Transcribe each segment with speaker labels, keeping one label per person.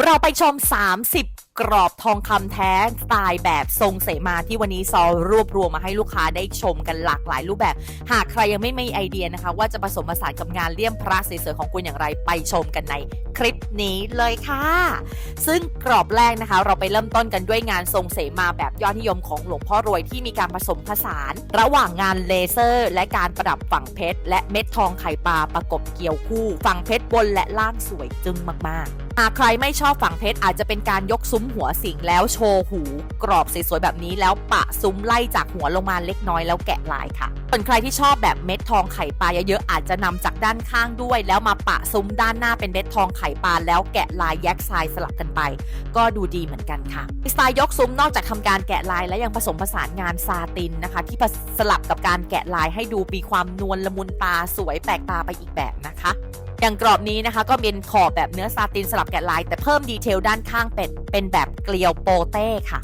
Speaker 1: เราไปชม 30 กรอบทองคำแท้สไตล์แบบทรงเสมาที่วันนี้ซอรวบรวมมาให้ลูกค้าได้ชมกันหลากหลายรูปแบบ หากใครยังไม่มีไอเดียนะคะ ว่าจะผสมผสานกับงานเลี่ยมพระสวยๆของคุณอย่างไรไปชมกันในคลิปนี้เลยค่ะ ซึ่งกรอบแรกนะคะ เราไปเริ่มต้นกันด้วยงานทรงเสมาแบบยอดนิยมของหลวงพ่อรวยที่มีการผสมผสาน ระหว่างงานเลเซอร์ และการประดับฝั่งเพชรและเม็ดทองไข่ปลาประกบเกี่ยวคู่ ฝั่งเพชรบนและล่างสวยจึ้งมากๆ หากใครไม่ชอบฝั่งเพชรอาจจะเป็นการยกซุ้มหัวสิงแล้วโชว์หู กรอบสวยๆแบบนี้แล้วปะซุ้มไล่จากหัวลงมาเล็กน้อยแล้วแกะลายค่ะ ส่วนใครที่ชอบแบบเม็ดทองไข่ปลาเยอะๆอาจจะนำจากด้านข้างด้วย แล้วมาปะซุ้มด้านหน้าเป็นเม็ดทองไข่ปลาแล้วแกะลายแยกทรายสลับกันไป ก็ดูดีเหมือนกันค่ะสไตล์ยกซุ้มนอกจากทำการแกะลายและยังผสมผสานงานซาตินนะคะ ที่สลับกับการแกะลายให้ดูมีความนวลละมุนตาสวยแปลกตาไปอีกแบบนะคะ อย่างกรอบนี้นะคะก็เป็นขอบแบบเนื้อซาตินสลับแกะลาย แต่เพิ่มดีเทลด้านข้างเป็นเป็นแบบเกลียวโปเต้ค่ะ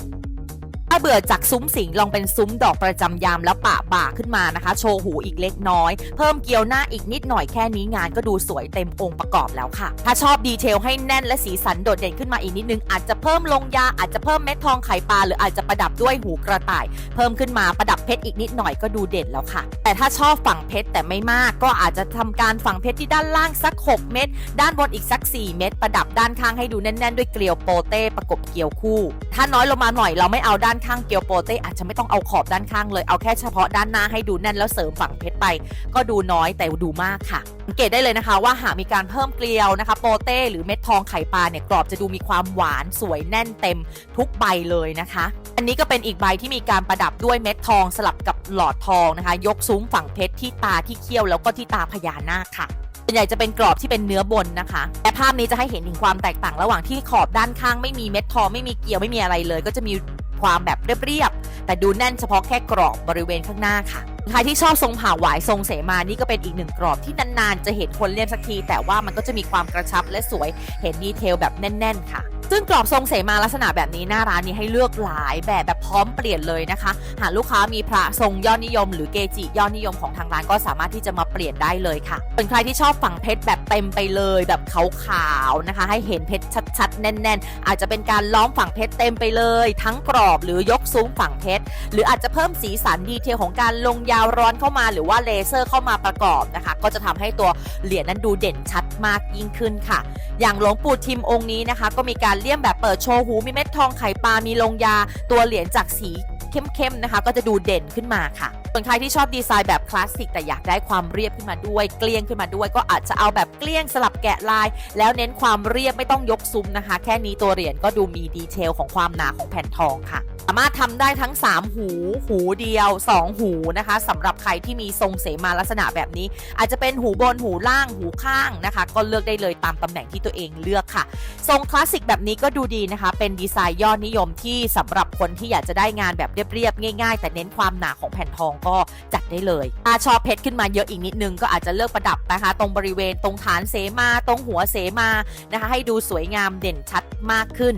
Speaker 1: ถ้าเบื่อจากซุ้มสิงลองเป็นซุ้มดอกประจำยามแล้วปะบ่าขึ้นมานะคะ โชว์หูอีกเล็กน้อย เพิ่มเกลียวหน้าอีกนิดหน่อยแค่นี้งานก็ดูสวยเต็มองค์ประกอบแล้วค่ะ ถ้าชอบดีเทลให้แน่นและสีสันโดดเด่นขึ้นมาอีกนิดนึง อาจจะเพิ่มลงยาอาจจะเพิ่มเม็ดทองไข่ปลาหรืออาจจะประดับด้วยหูกระต่าย เพิ่มขึ้นมาประดับเพชรอีกนิดหน่อยก็ดูเด่นแล้วค่ะ แต่ถ้าชอบฝั่งเพชรแต่ไม่มาก ก็อาจจะทำการฝั่งเพชรที่ด้านล่างสัก 6 เม็ดด้านบนอีกสัก 4 เม็ดประดับด้านข้างให้ดูแน่น ๆ ด้วยเกลียวโปเต้ประกบเกลียวคู่ ถ้าน้อยลงมาหน่อยเราไม่เอาด้านข้างเกลียวโปเต้อาจจะไม่ต้องเอาขอบด้านข้างเลยเอาแค่เฉพาะด้านหน้าให้ดูแน่นแล้วเสริมฝั่งเพชรไป ก็ดูน้อยแต่ดูมากค่ะสังเกตได้เลยนะคะว่าหากมีการเพิ่มเกลียวนะคะ โปเต้หรือเม็ดทองไข่ปลาเนี่ยกรอบจะดูมีความหวานสวยแน่นเต็มทุกใบเลยนะคะ อันนี้ก็เป็นอีกใบที่มีการประดับด้วยเม็ดทองสลับกับหลอดทองนะคะ ยกซุ้มฝั่งเพชรที่ตาที่เขี้ยวแล้วก็ที่ตาพญานาคค่ะส่วนใหญ่จะเป็นกรอบที่เป็นเนื้อบนนะคะ แต่ภาพนี้จะให้เห็นถึงความแตกต่างระหว่างที่ขอบด้านข้างไม่มีเม็ดทองไม่มีเกลียวไม่มีอะไรเลย ก็จะมี ความแบบเรียบๆแต่ดูแน่นเฉพาะแค่กรอบบริเวณข้างหน้าค่ะใครที่ชอบทรงผ่าหวายทรงเสมานี่ก็เป็นอีกหนึ่งกรอบที่นานๆ จะเห็นคนเลี่ยมสักที แต่ว่ามันก็จะมีความกระชับและสวยเห็นดีเทลแบบแน่น ๆ ค่ะ ซึ่งกรอบทรงเสมาลักษณะแบบนี้หน้าร้านนี้ให้เลือกหลายแบบแบบพร้อมเปลี่ยนเลยนะคะ หากลูกค้ามีพระทรงยอดนิยม หรือเกจิยอดนิยมของทางร้านก็สามารถที่จะมาเปลี่ยนได้เลยค่ะส่วนใครที่ชอบฝั่งเพชรแบบเต็มไปเลย แบบขาวๆนะคะ ให้เห็นเพชรชัดๆ แน่น ๆ อาจจะเป็นการล้อมฝั่งเพชรเต็มไปเลย ทั้งกรอบหรือยกซุ้มฝั่งเพชรหรืออาจจะเพิ่มสีสันดีเทลของการลงยาวร้อนเข้ามา หรือว่าเลเซอร์เข้ามาประกอบนะคะ ก็จะทำให้ตัวเหรียญนั้นดูเด่นชัดมากยิ่งขึ้นค่ะ อย่างหลวงปู่ทิมองค์นี้นะคะ ก็มีการเลี่ยมแบบเปิดโชว์หูมีเม็ดทองไข่ปลา มีลงยา ตัวเหรียญจากสีเข้มๆนะคะ ก็จะดูเด่นขึ้นมาค่ะ ส่วนใครที่ชอบดีไซน์แบบคลาสสิกแต่อยากได้ความเรียบขึ้นมาด้วย เกลี้ยงขึ้นมาด้วย ก็อาจจะเอาแบบเกลี้ยงสลับแกะลาย แล้วเน้นความเรียบไม่ต้องยกซุ้มนะคะ แค่นี้ตัวเหรียญก็ดูมีดีเทลของความหนาของแผ่นทองค่ะามารถทำได้ทั้ง 3 หู หูเดียว 2 หูนะคะสำหรับใครที่มีทรงเสมาลักษณะแบบนี้ อาจจะเป็นหูบนหูล่างหูข้างนะคะ ก็เลือกได้เลยตามตำแหน่งที่ตัวเองเลือกค่ะ ทรงคลาสสิกแบบนี้ก็ดูดีนะคะ เป็นดีไซน์ยอดนิยมที่สำหรับคนที่อยากจะได้งานแบบเรียบๆง่าย ๆ แต่เน้นความหนาของแผ่นทองก็จัดได้เลยถ้าชอบเพชรขึ้นมาเยอะอีกนิดนึงก็อาจจะเลือกประดับนะคะ ตรงบริเวณตรงฐานเสมา ตรงหัวเสมานะคะ ให้ดูสวยงามเด่นชัดมากขึ้น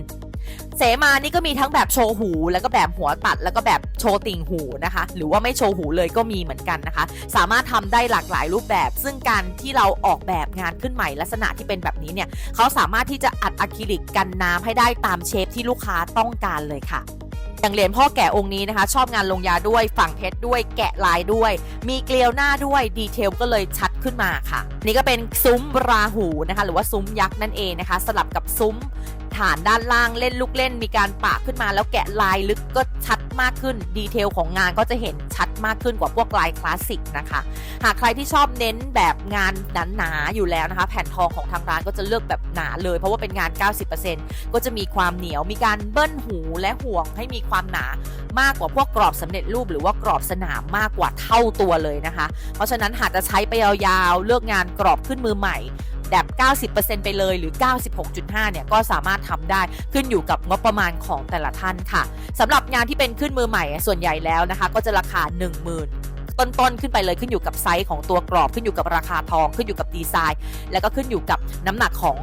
Speaker 1: เสมานี่ก็มีทั้งแบบโชว์หู แล้วก็แบบหัวตัด แล้วก็แบบโชว์ติ่งหูนะคะ หรือว่าไม่โชว์หูเลยก็มีเหมือนกันนะคะ สามารถทำได้หลากหลายรูปแบบ ซึ่งการที่เราออกแบบงานขึ้นใหม่ลักษณะที่เป็นแบบนี้เนี่ยเขาสามารถที่จะอัดอะคริลิกกันน้ำให้ได้ตามเชฟที่ลูกค้าต้องการเลยค่ะอย่างเหรียญพ่อแก่องค์นี้นะคะ ชอบงานลงยาด้วยฝั่งเพชรด้วยแกะลายด้วย มีเกลียวหน้าด้วยดีเทลก็เลยชัดขึ้นมาค่ะ นี่ก็เป็นซุ้มราหูนะคะ หรือว่าซุ้มยักษ์นั่นเองนะคะ สลับกับซุ้ม ฐานด้านล่างเล่นลูกเล่นมีการปะขึ้นมาแล้วแกะลายลึกก็ชัดมากขึ้นดีเทลของงานก็จะเห็นชัดมากขึ้นกว่าพวกลายคลาสสิกนะคะ หากใครที่ชอบเน้นแบบงานหนาๆอยู่แล้วนะคะ แผ่นทองของทางร้านก็จะเลือกแบบหนาเลยเพราะว่าเป็นงาน 90%ก็จะมีความเหนียวมีการเบิ้ลหูและห่วงให้มีความหนามากกว่าพวกกรอบสำเร็จรูปหรือว่ากรอบสนามมากกว่าเท่าตัวเลยนะคะ เพราะฉะนั้นหากจะใช้ไปยาวๆเลือกงานกรอบขึ้นมือใหม่ แบบ 90%ไปเลยหรือ 96.5 เนี่ยก็สามารถทำได้ขึ้นอยู่กับงบประมาณของแต่ละท่านค่ะสำหรับงานที่เป็นขึ้นมือใหม่ส่วนใหญ่แล้วนะคะ ก็จะราคา 10,000ต้นๆขึ้นไปเลยขึ้นอยู่กับไซส์ของตัวกรอบขึ้นอยู่กับราคาทองขึ้นอยู่กับดีไซน์ แล้วก็ขึ้นอยู่กับน้ำหนักของ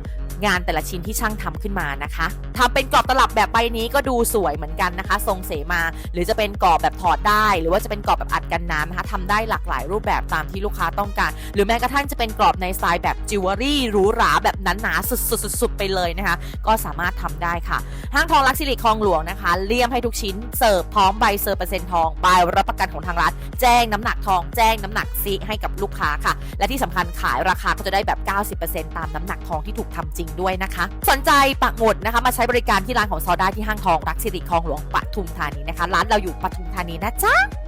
Speaker 1: งานแต่ละชิ้นที่ช่างทำขึ้นมานะคะทำเป็นกรอบตลับแบบใบนี้ก็ดูสวยเหมือนกันนะคะ ทรงเสมา หรือจะเป็นกรอบแบบถอดได้ หรือว่าจะเป็นกรอบแบบอัดกันน้ำนะคะทำได้หลากหลายรูปแบบตามที่ลูกค้าต้องการ หรือแม้กระทั่งจะเป็นกรอบในสไตล์แบบจิวเวลรี่หรูหราแบบหนาๆสุดๆไปเลยนะคะ ก็สามารถทำได้ค่ะห้างทองลักซิลิคลองหลวงนะคะเลี่ยมให้ทุกชิ้นเสิร์ฟพร้อมใบเซอร์เปอร์เซ็นต์ทองใบรับประกันของทางร้านแจ้งน้ำหนักทองแจ้งน้ำหนักซีให้กับลูกค้าค่ะ และที่สำคัญขายราคาก็จะได้แบบ 90%ตามน้ำหนักทองที่ถูกทำจริงงด้วยนะคะ สนใจปักหมุดนะคะมาใช้บริการที่ร้านของซอได้ที่ห้างทองรักสิริคลองหลวงปทุมธานีนะคะ ร้านเราอยู่ปทุมธานีนะจ๊ะ